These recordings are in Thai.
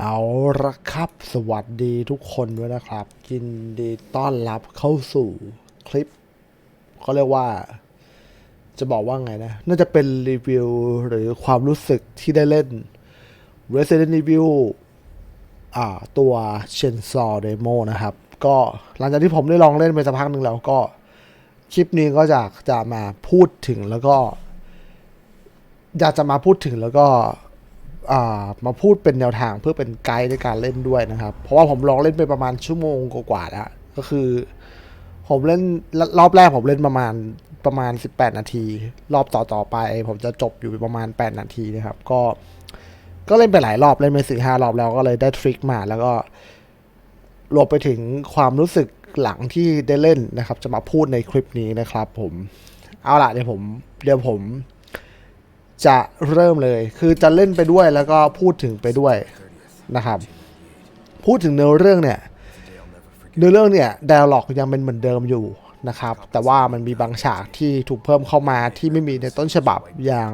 เอาละครับ สวัสดีทุกคนด้วยนะครับยินดีต้อนรับเข้าสู่คลิปเขาเรียกว่า จะบอกว่าไงนะ น่าจะเป็นรีวิวหรือความรู้สึกที่ได้เล่น Resident Evil อ่า ตัว Chainsaw Demo นะครับ ก็หลังจากที่ผมได้ลองเล่นไปสักพักหนึ่งแล้วก็ คลิปนี้ก็จะจะมาพูดถึงแล้วก็ อยากจะมาพูดถึงแล้วก็ มาพูดเป็นแนวทางเพื่อเป็นไกด์ในการเล่นด้วยนะครับ เพราะว่าผมลองเล่นไปประมาณชั่วโมงกว่าๆแล้ว ก็คือ ผมเล่นรอบแรกผมเล่นประมาณประมาณ 18 นาที รอบต่อๆไป ผมจะจบอยู่ประมาณ 8 นาทีนะครับ ก็ ก็เล่นไปหลายรอบเล่นไปสี่ห้ารอบแล้วก็เลยได้ทริคมาแล้วก็รวมไปถึงความรู้สึกหลังที่ได้เล่นนะครับ จะมาพูดในคลิปนี้นะครับ ผมเอาล่ะเดี๋ยวผมเดี๋ยวผม จะเริ่มเลย คือจะเล่นไปด้วยแล้วก็พูดถึงไปด้วยนะครับ พูดถึงเนื้อเรื่องเนี่ยเนื้อเรื่องเนี่ยด a l ล็อกยังเป็นเหมือนเดิมอยู่นะครับ แต่ว่ามันมีบางฉากที่ถูกเพิ่มเข้ามาที่ไม่มีในต้นฉบับอย่าง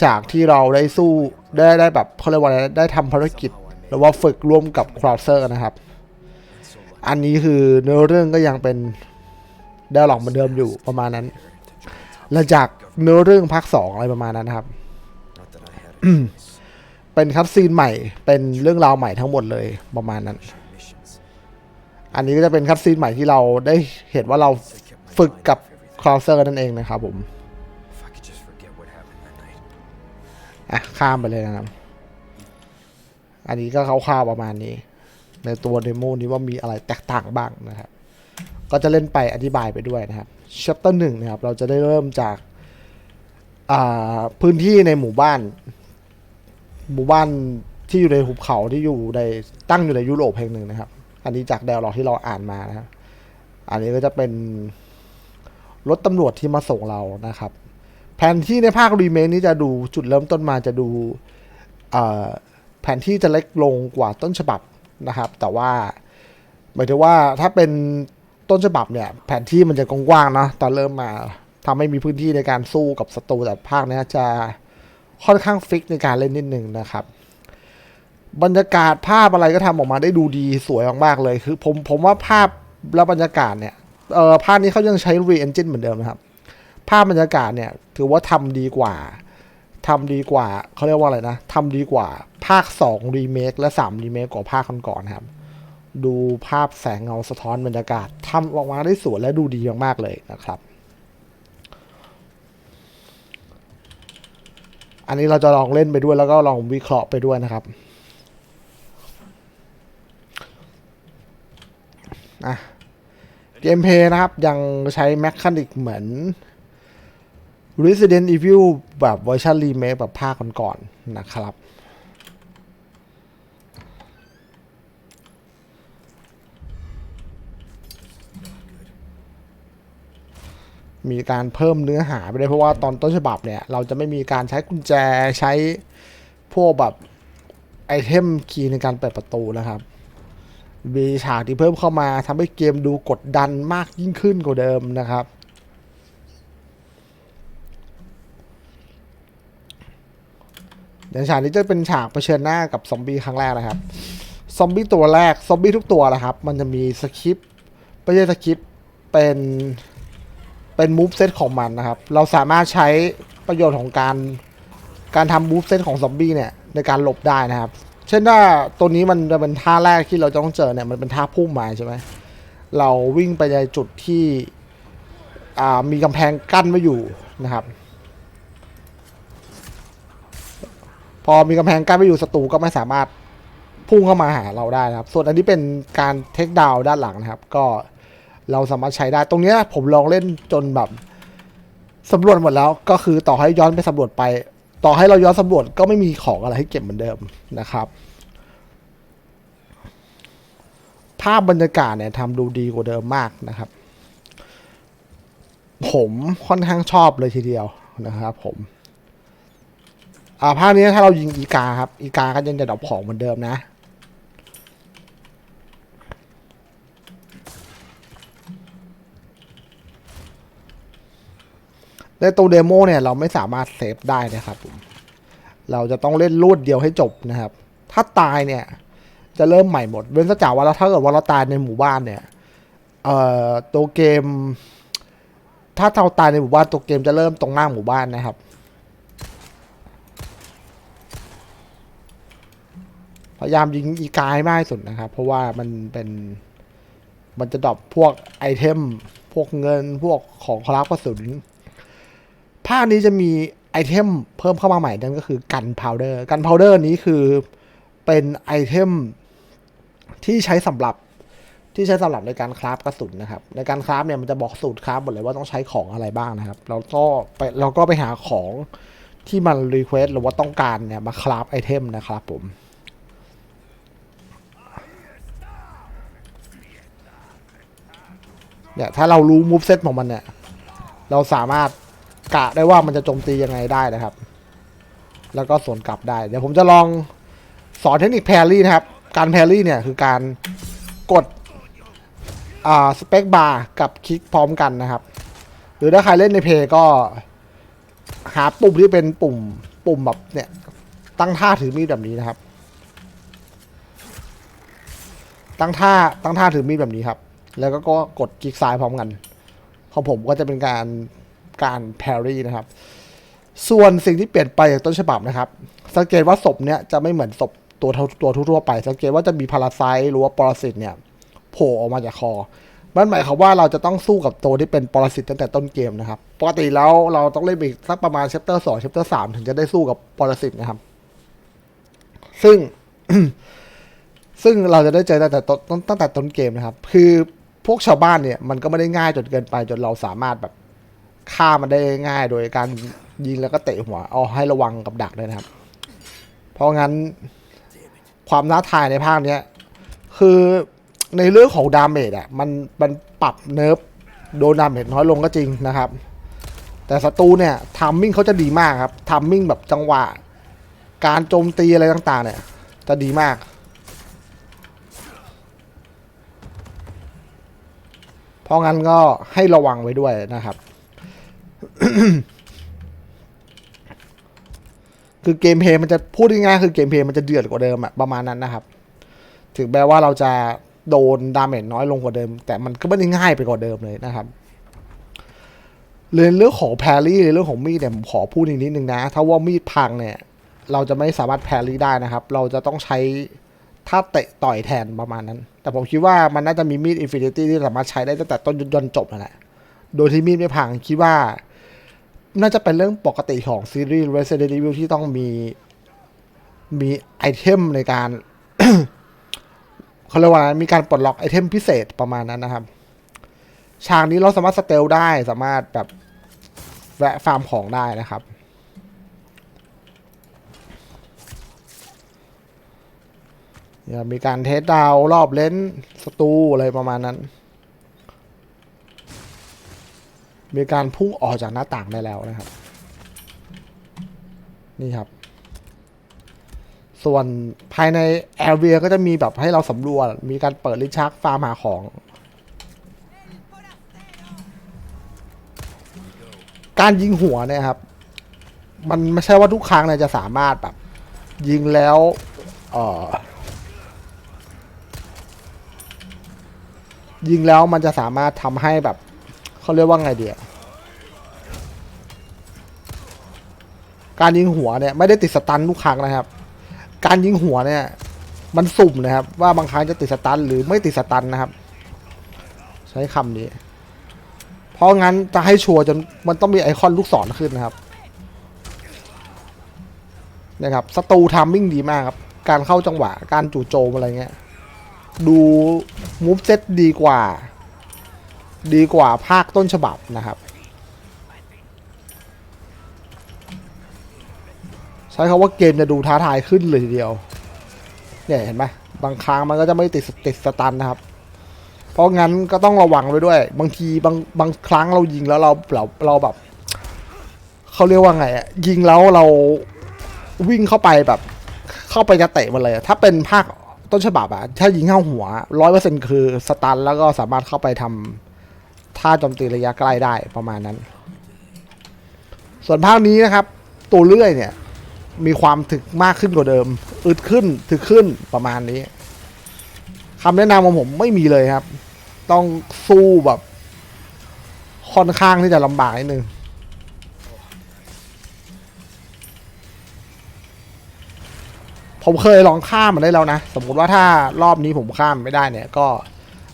ฉากที่เราได้สู้ได้ได้แบบเขาเรียกว่าได้ทำภารกิจ หรือว่าฝึกร่วมกับคราวเซอร์นะครับ อันนี้คือเนื้อเรื่องก็ยังเป็นด a l ล็อกเหมือนเดิมอยู่ประมาณนั้น หลังจากเนื้อเรื่องภาคสองอะไรประมาณนั้นนะครับ เป็นคัตซีนใหม่ เป็นเรื่องราวใหม่ทั้งหมดเลยประมาณนั้น อันนี้ก็จะเป็นคัตซีนใหม่ที่เราได้เห็นว่าเราฝึกกับคราวเซอร์นั่นเองนะครับผม If I could just forget what happened that night. อะข้ามไปเลยนะครับ อันนี้ก็คร่าวๆประมาณนี้ ในตัวเดโมนี้ว่ามีอะไรแตกต่างบ้างนะครับ ก็จะเล่นไปอธิบายไปด้วยนะครับ ชัปเตอร์หนึ่งนะครับ เราจะได้เริ่มจากาพื้นที่ในหมู่บ้าน หมู่บ้านที่อยู่ในหุบเขาที่อยู่ในตั้งอยู่ในยุโรปแห่งหนึ่งนะครับ อันนี้จากแดวหลอกที่เราอ่านมานะครับ อันนี้ก็จะเป็นรถตำรวจที่มาส่งเรานะครับ แผนที่ในภาครีเมคนี้จะดูจุดเริ่มต้นมาจะดูแผนที่จะเล็กลงกว่าต้นฉบับนะครับ แต่ว่าหมายถึงว่าถ้าเป็น ต้นฉบับเนี่ย แผนที่มันจะกว้างๆเนะตอนเริ่มมาทำให้มีพื้นที่ในการสู้กับศัตรูแต่ภาคนี้จะค่อนข้างฟิกในการเล่นนิดนึงนะครับ บรรยากาศภาพอะไรก็ทำออกมาได้ดูดีสวยมากๆเลย คือผมผมว่าภาพและบรรยากาศเนี่ยเออภาคนี้เขายังใช้ r e engine เหมือนเดิมนะครับ ภาพบรรยากาศเนี่ย ถือว่าทำดีกว่าทำดีกว่าเขาเรียกว่าอะไรนะทำดีกว่าภาค2รีเมคและ3รีเมคกว่าภาคก่อนๆครับ ดูภาพแสงเงาสะท้อนบรรยากาศทำออกมาได้สวยและดูดีมากๆเลยนะครับ อันนี้เราจะลองเล่นไปด้วยแล้วก็ลองวิเคราะห์ไปด้วยนะครับอะเกมเพย์นะครับ ยังใช้แมคคานิกเหมือน Resident Evil แบบเวอร์ชันรีเมคแบบภาคก่อนๆนะครับ มีการเพิ่มเนื้อหาไปด้วยเพราะว่าตอนต้นฉบับเนี่ย เราจะไม่มีการใช้กุญแจใช้พวกแบบไอเทมคีย์ในการเปิดประตูนะครับมีฉากที่เพิ่มเข้ามาทำให้เกมดูกดดันมากยิ่งขึ้นกว่าเดิมนะครับ อย่างฉากนี้จะเป็นฉากเผชิญหน้ากับซอมบี้ครั้งแรกนะครับ ซอมบี้ตัวแรก ซอมบี้ทุกตัวนะครับ มันจะมีสคริปต์ไม่ใช่สคริปต์เป็น เป็นมูฟเซตของมันนะครับ เราสามารถใช้ประโยชน์ของการการทำมูฟเซตของซอมบี้เนี่ยในการหลบได้นะครับ เช่นว่าตัวนี้มันจะเป็นท่าแรกที่เราจะต้องเจอเนี่ยมันเป็นท่าพุ่งมาใช่ไหมเราวิ่งไปในจุดที่มีกำแพงกั้นไว้อยู่นะครับ พอมีกำแพงกั้นไว้อยู่ศัตรูก็ไม่สามารถพุ่งเข้ามาหาเราได้นะครับ ส่วนอันนี้เป็นการเทคดาวด้านหลังนะครับ ก็ เราสามารถใช้ได้ตรงเนี้ยผมลองเล่นจนแบบสำรวจหมดแล้วก็คือต่อให้ย้อนไปสำรวจไป ต่อให้เราย้อนสำรวจก็ไม่มีของอะไรให้เก็บเหมือนเดิมนะครับภาพบรรยากาศเนี่ยทำดูดีกว่าเดิมมากนะครับ ผมค่อนข้างชอบเลยทีเดียวนะครับ ผมอ่าภาคนี้ถ้าเรายิงอีกาครับ อีกาก็ยังจะดรอปของเหมือนเดิมนะ ในตัวเดโมเนี่ยเราไม่สามารถเซฟได้นะครับผมเราจะต้องเล่นรูดเดียวให้จบนะครับ ถ้าตายเนี่ย จะเริ่มใหม่หมด เว้นซะจากว่าเราถ้าเกิดว่าเราตายในหมู่บ้านเนี่ยเอ่อตัวเกม ถ้าเราตายในหมู่บ้านตัวเกมจะเริ่มตรงหน้าหมู่บ้านนะครับพยายามยิงอีกายมากที่สุดนะครับ เพราะว่ามันเป็นมันจะดรอปพวกไอเทม พวกเงินพวกของคลับกระสุน ภาคนี้จะมีไอเทมเพิ่มเข้ามาใหม่นั่นก็คือกันพาวเดอร์กันพาวเดอร์นี้คือเป็นไอเทมที่ใช้สำหรับที่ใช้สำหรับในการคราฟกระสุนนะครับ ในการคราฟเนี่ยมันจะบอกสูตรคราฟหมดเลยว่าต้องใช้ของอะไรบ้างนะครับเราก็ไปเราก็ไปหาของที่มันรีเควสหรือว่าต้องการเนี่ยมาคราฟไอเทมนะครับผมเนี่ยถ้าเรารู้มูฟเซตของมันเนี่ย เราสามารถ กะได้ว่ามันจะโจมตียังไงได้นะครับ แล้วก็สวนกลับได้ เดี๋ยวผมจะลองสอนเทคนิคแพรรี่นะครับ การแพรรี่เนี่ยคือการกดอ่าสเปคบาร์กับคลิกพร้อมกันนะครับ หรือถ้าใครเล่นในเพย์ก็ หาปุ่มที่เป็นปุ่มปุ่มแบบเนี่ย ตั้งท่าถือมีดแบบนี้นะครับ ตั้งท่าตั้งท่าถือมีดแบบนี้ครับ แล้วก็กดคลิกซ้ายพร้อมกันของผมก็จะเป็นการ การแพรรี่นะครับ ส่วนสิ่งที่เปลี่ยนไปจากต้นฉบับนะครับ สังเกตว่าศพเนี้ยจะไม่เหมือนศพตัวตัวทั่วๆไป สังเกตว่าจะมีพาราไซต์หรือว่าปรสิตเนี่ยโผล่ออกมาจากคอมันหมายความว่าเราจะต้องสู้กับตัวที่เป็นปรสิตตั้งแต่ต้นเกมนะครับ ปกติแล้วเราต้องเล่นอีกสักประมาณเชปเตอร์สองเชปเตอร์สามถึงจะได้สู้กับปรสิตนะครับ ซึ่ง ซึ่งเราจะได้เจอตั้งแต่ต้นตั้งแต่ต้นเกมนะครับ คือพวกชาวบ้านเนี่ย มันก็ไม่ได้ง่ายจนเกินไปจนเราสามารถแบบ ฆ่ามันได้ง่าย โดยการยิงแล้วก็เตะหัว เอาให้ระวังกับดักด้วยนะครับ เพราะงั้นความท้าทายในภาคเนี้ยคือในเรื่องของดาเมจอะมันมันปรับเนิร์ฟโดนดาเมจน้อยลงก็จริงนะครับ แต่ศัตรูเนี่ยทามมิ่งเขาจะดีมากครับทามมิ่งแบบจังหวะ การโจมตีอะไรต่างๆ เนี่ย จะดีมากเพราะงั้นก็ให้ระวังไว้ด้วยนะครับ คือเกมเพย์มันจะพูดง่ายๆคือเกมเพย์มันจะเดือดกว่าเดิมอะประมาณนั้นนะครับ ถึงแม้ว่าเราจะโดนดาเมจน้อยลงกว่าเดิม แต่มันก็ไม่ได้ง่ายไปกว่าเดิมเลยนะครับเรื่องเรื่องของแพรรี่เรื่องของมีดเนี่ยผมขอพูดอีกนิดนึงนะ ถ้าว่ามีดพังเนี่ย เราจะไม่สามารถแพรรี่ได้นะครับ เราจะต้องใช้ท่าเตะต่อยแทนประมาณนั้น แต่ผมคิดว่ามันน่าจะมีมีดอินฟินิตี้ที่สามารถใช้ได้ตั้งแต่ต้นจนจบนั่นแหละ โดยที่มีดไม่พังคิดว่า น่าจะเป็นเรื่องปกติของซีรีส์ Resident Evil ที่ต้องมี มีไอเทมในการเขาเรียกว่ามีการปลดล็อกไอเทมพิเศษประมาณนั้นนะครับ ฉากนี้เราสามารถสเตลได้สามารถแบบแวะฟาร์มของได้นะครับเนี่ยมีการเทสดาวรอบเลนส์สตูอะไรประมาณนั้น มีการพุ่งออกจากหน้าต่างได้แล้วนะครับ นี่ครับ ส่วนภายในแอร์เรียก็จะมีแบบให้เราสำรวจ มีการเปิดลิ้นชักฟาร์มหาของ การยิงหัวเนี่ยครับ มันไม่ใช่ว่าทุกครั้งเนี่ยจะสามารถแบบ ยิงแล้ว เอ่อยิงแล้วมันจะสามารถทำให้แบบ เขาเรียกว่าไงเดียการยิงหัวเนี่ยไม่ได้ติดสตันทุกครั้งนะครับ การยิงหัวเนี่ย มันสุ่มนะครับ ว่าบางครั้งจะติดสตันหรือไม่ติดสตันนะครับ ใช้คำนี้ เพราะงั้นจะให้ชัวร์จนมันต้องมีไอคอนลูกศรขึ้นนะครับนะครับสตูทามมิ่งดีมากครับ การเข้าจังหวะ การจู่โจมอะไรเงี้ย ดูมูฟเซตดีกว่า ดีกว่าภาคต้นฉบับนะครับ ใช้คำว่าเกมจะดูท้าทายขึ้นเลยทีเดียว เนี่ยเห็นไหมบางครั้งมันก็จะไม่ติดติดสตันนะครับ เพราะงั้นก็ต้องระวังไว้ด้วย บางทีบางบางครั้งเรายิงแล้วเราเราเราแบบเขาเรียกว่าไงอะยิงแล้วเราวิ่งเข้าไปแบบ เข้าไปจะเตะมันเลย ถ้าเป็นภาคต้นฉบับอะถ้ายิงเข้าหัวร้อยเปอร์เซ็นคือสตันแล้วก็สามารถเข้าไปทำ ท่าโจมตีระยะใกล้ได้ประมาณนั้น ส่วนภาคนี้นะครับ ตัวเลื่อยเนี่ย มีความถึกมากขึ้นกว่าเดิม อึดขึ้นถึกขึ้นประมาณนี้คำแนะนำของผมไม่มีเลยครับ ต้องสู้แบบค่อนข้างที่จะลำบากนิดนึงผมเคยลองข้ามมันได้แล้วนะ สมมติว่าถ้ารอบนี้ผมข้ามไม่ได้เนี่ย ก็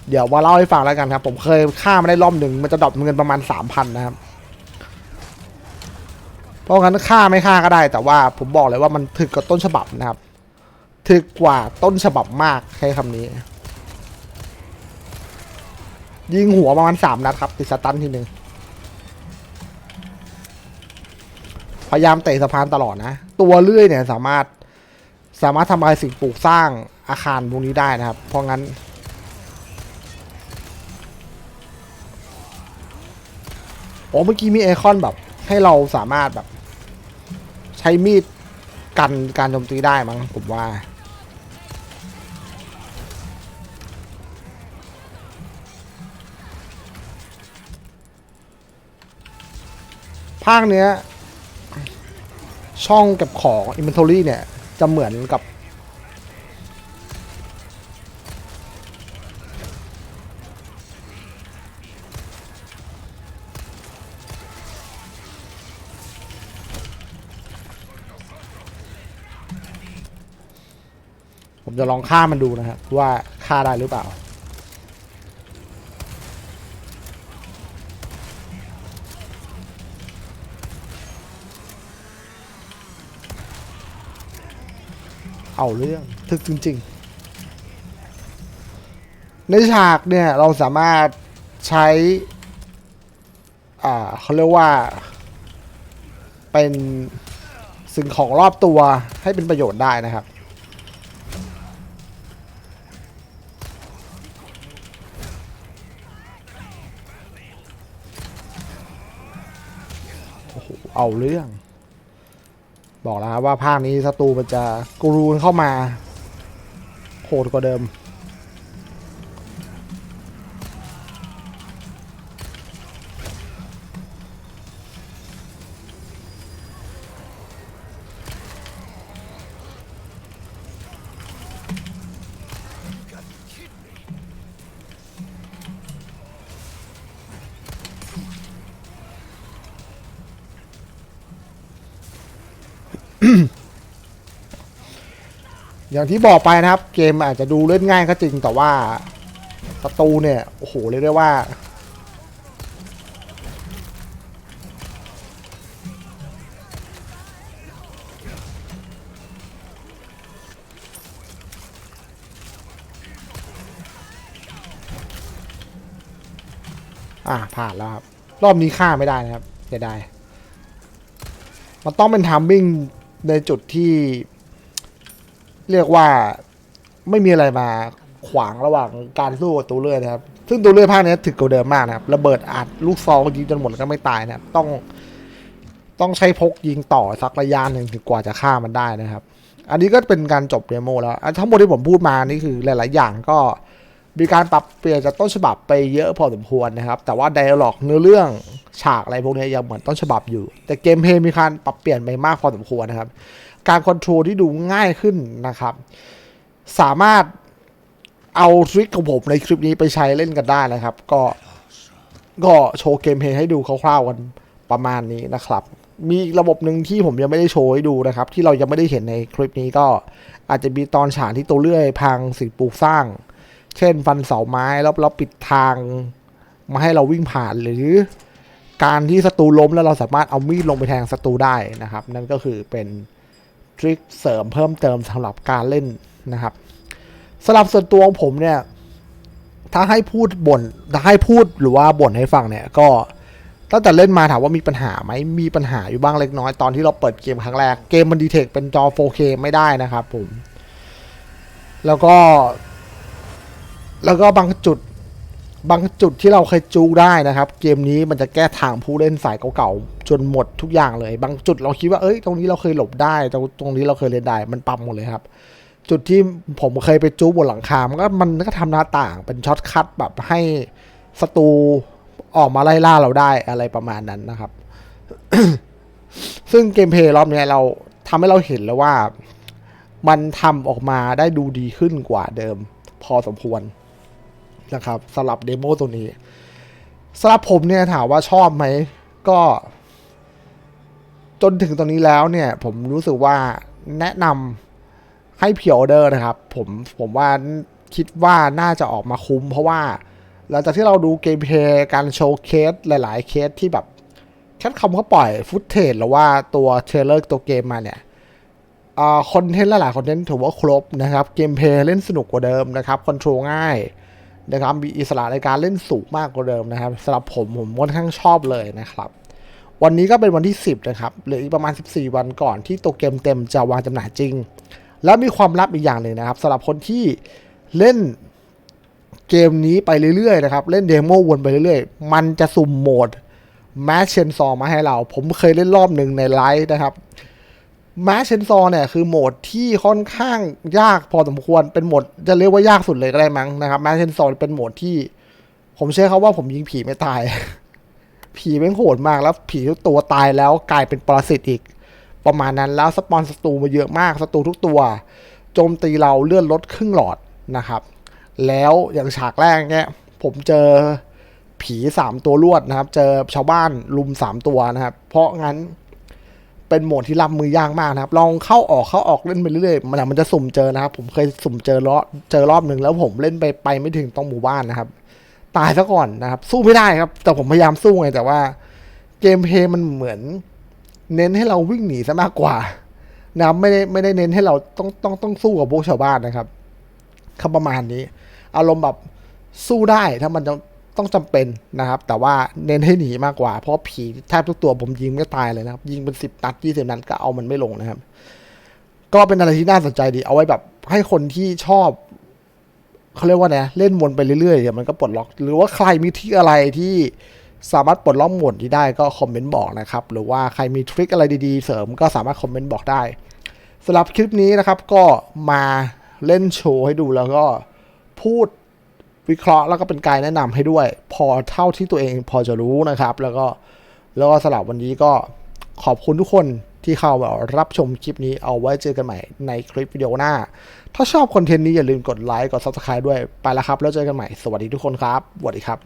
เดี๋ยวมาเล่าให้ฟังแล้วกันครับ ผมเคยข้ามมาได้รอบหนึ่งมันจะดรอปเงินประมาณสามพันนะครับ เพราะงั้นค่าไม่ค่าก็ได้ แต่ว่าผมบอกเลยว่ามันถึกกว่าต้นฉบับนะครับ ถึกกว่าต้นฉบับมากใช้คำนี้ ยิงหัวประมาณสามนัดครับ ติดสตันทีหนึ่งพยายามเตะสะพานตลอดนะ ตัวเลื่อยเนี่ยสามารถสามารถทำลายสิ่งปลูกสร้างอาคารพวกนี้ได้นะครับ เพราะงั้น อ้เมื่อกี้มีไอคอนแบบ ให้เราสามารถแบบ ใช้มีดกันการโจมตีได้มั้งผมว่า ภาคเนี้ย ช่องเก็บของ Inventory เนี่ย จะเหมือนกับ จะลองฆ่ามันดูนะครับว่าฆ่าได้หรือเปล่า เอาเรื่องทึกจริง ๆ ในฉากเนี่ยเราสามารถใช้ อ่าเขาเรียกว่า เป็นสิ่งของรอบตัวให้เป็นประโยชน์ได้นะครับ โอ้โหเอาเรื่อง บอกแล้วครับว่าภาคนี้ศัตรูมันจะกรูนเข้ามา โหดกว่าเดิม อย่างที่บอกไปนะครับ เกมอาจจะดูเล่นง่ายก็จริงแต่ว่าศัตรูเนี่ย โอ้โหเรียกได้ว่า อ่าผ่านแล้วครับ รอบนี้ฆ่าไม่ได้นะครับเสียดายมันต้องเป็นทัมมิ่งในจุดที่ เรียกว่าไม่มีอะไรมาขวางระหว่างการสู้กับตัวเลื่อยนะครับ ซึ่งตัวเลื่อยภาคนี้ถึกกว่าเดิมมากนะครับระเบิดอัดลูกซองยิงจนหมดแล้วก็ไม่ตายนะครับ ต้อง ต้องใช้พกยิงต่อสักระยะหนึ่งถึงกว่าจะฆ่ามันได้นะครับ อันนี้ก็เป็นการจบเดโมแล้วทั้งหมดที่ผมพูดมานี่คือหลาย ๆ อย่างก็มีการปรับเปลี่ยนจากต้นฉบับไปเยอะพอสมควรนะครับ แต่ว่าไดอะล็อกเนื้อเรื่องฉากอะไรพวกนี้ยังเหมือนต้นฉบับอยู่ แต่เกมเพลย์มีการปรับเปลี่ยนไปมากพอสมควรนะครับ การคอนโทรลที่ดูง่ายขึ้นนะครับ สามารถเอาทริคของผมในคลิปนี้ไปใช้เล่นกันได้นะครับ ก็ก็โชว์เกมเพลย์ให้ดูคร่าวๆกันประมาณนี้นะครับ มีระบบหนึ่งที่ผมยังไม่ได้โชว์ให้ดูนะครับ ที่เรายังไม่ได้เห็นในคลิปนี้ก็อาจจะมีตอนฉากที่ตัวเลื่อยพังสิ่งปลูกสร้าง เช่น ฟันเสาไม้แล้วเราปิดทางมาให้เราวิ่งผ่านหรือการที่ศัตรูล้มแล้วเราสามารถเอามีดลงไปแทงศัตรูได้นะครับ นั่นก็คือเป็น ทริคเสริมเพิ่มเติมสำหรับการเล่นนะครับสำหรับส่วนตัวของผมเนี่ยถ้าให้พูดบ่นถ้าให้พูดหรือว่าบ่นให้ฟังเนี่ยก็ตั้งแต่เล่นมาถามว่ามีปัญหาไหมมีปัญหาอยู่บ้างเล็กน้อยตอนที่เราเปิดเกมครั้งแรกเกมมันดีเทคเป็นจอ 4K ไม่ได้นะครับผม แล้วก็ แล้วก็บางจุดบางจุดที่เราเคยจูได้นะครับ เกมนี้มันจะแก้ทางผู้เล่นสายเก่าๆ จนหมดทุกอย่างเลย บางจุดเราคิดว่าเอ้ยตรงนี้เราเคยหลบได้ตรงตรงนี้เราเคยเล่นได้มันปั๊มหมดเลยครับ จุดที่ผมเคยไปจูบนหลังคา มันก็มันก็ทำหน้าต่างเป็นช็อตคัทแบบให้ศัตรูออกมาไล่ล่าเราได้อะไรประมาณนั้นนะครับ ซึ่งเกมเพลย์รอบนี้เราทำให้เราเห็นแล้วว่ามันทำออกมาได้ดูดีขึ้นกว่าเดิม พอสมควรนะครับสำหรับเดโมตัวนี้สำหรับผมเนี่ยถามว่าชอบไหม ก็ จนถึงตอนนี้แล้วเนี่ย ผมรู้สึกว่าแนะนำให้เพิออเดอร์นะครับ ผมผมว่าคิดว่าน่าจะออกมาคุ้ม เพราะว่าหลังจากที่เราดูเกมเพลย์การโชว์เคสหลาย ๆ เคสที่แบบแค่คำเขาปล่อยฟุตเทจหรือว่าตัวเทรลเลอร์ตัวเกมมาเนี่ยคอนเทนต์หลายๆคอนเทนต์ถือว่าครบนะครับ เกมเพลย์เล่นสนุกกว่าเดิมนะครับคอนโทรลง่ายนะครับมีอิสระในการเล่นสูงมากกว่าเดิมนะครับสำหรับผมผมค่อนข้างชอบเลยนะครับ วันนี้ก็เป็นวันที่ 10 นะครับเหลืออีกประมาณ 14 วันก่อนที่ตัวเกมเต็มจะวางจำหน่ายจริง แล้วมีความลับอีกอย่างหนึ่งนะครับสำหรับคนที่เล่นเกมนี้ไปเรื่อยๆนะครับ เล่นเดโมวนไปเรื่อยๆ มันจะสุ่มโหมดแมชเชนซอมาให้เรา ผมเคยเล่นรอบหนึ่งในไลฟ์นะครับแมชเชนซอเนี่ยคือโหมดที่ค่อนข้างยากพอสมควรเป็นโหมดจะเรียกว่ายากสุดเลยก็ได้มั้งนะครับแมชเชนซอเป็นโหมดที่ ผมเชื่อเขาว่าผมยิงผีไม่ตาย ผีแม่งโหดมากแล้วผีทุกตัวตายแล้วกลายเป็นปรสิตอีก ประมาณนั้นแล้วสปอนศัตรูมาเยอะมากศัตรูทุกตัวโจมตีเราเลื่อนลดครึ่งหลอดนะครับ แล้วอย่างฉากแรกเนี่ยผมเจอผีสามตัวรวดนะครับ เจอชาวบ้านลุมสามตัวนะครับ เพราะงั้นเป็นโหมดที่รับมือยากมากนะครับ ลองเข้าออกเข้าออกเล่นไปเรื่อยๆมันมันจะสุ่มเจอนะครับ ผมเคยสุ่มเจอรอบเจอรอบหนึ่งแล้วผมเล่นไปไปไม่ถึงตรงหมู่บ้านนะครับ ตายซะก่อนนะครับ สู้ไม่ได้ครับ แต่ผมพยายามสู้ไงแต่ว่า เกมเพย์มันเหมือน เน้นให้เราวิ่งหนีซะมากกว่านะไม่ได้ไม่ได้เน้นให้เราต้องต้องต้องสู้กับพวกชาวบ้านนะครับคำประมาณนี้ อารมณ์แบบสู้ได้ถ้ามันจะต้องจำเป็นนะครับ แต่ว่าเน้นให้หนีมากกว่า เพราะผีแทบทุกตัวผมยิงไม่ตายเลยนะครับ ยิงเป็นสิบนัดยี่สิบนัดก็เอามันไม่ลงนะครับ ก็เป็นอะไรที่น่าสนใจดี เอาไว้แบบให้คนที่ชอบ เขาเรียกว่าไงเล่นวนไปเรื่อยๆเดี๋ยวมันก็ปลดล็อก หรือว่าใครมีที่อะไรที่สามารถปลดล็อกหมดที่ได้ก็คอมเมนต์บอกนะครับ หรือว่าใครมีทริคอะไรดีๆ เสริมก็สามารถคอมเมนต์บอกได้สำหรับคลิปนี้นะครับก็มาเล่นโชว์ให้ดูแล้วก็พูดวิเคราะห์แล้วก็เป็นการแนะนำให้ด้วย พอเท่าที่ตัวเองพอจะรู้นะครับ แล้วก็แล้วก็สำหรับวันนี้ก็ขอบคุณทุกคน ที่เข้ามารับชมคลิปนี้เอาไว้เจอกันใหม่ในคลิปวิดีโอหน้า ถ้าชอบคอนเทนต์นี้อย่าลืมกดไลค์กด subscribe ด้วยไปแล้วครับ แล้วเจอกันใหม่สวัสดีทุกคนครับสวัสดีครับ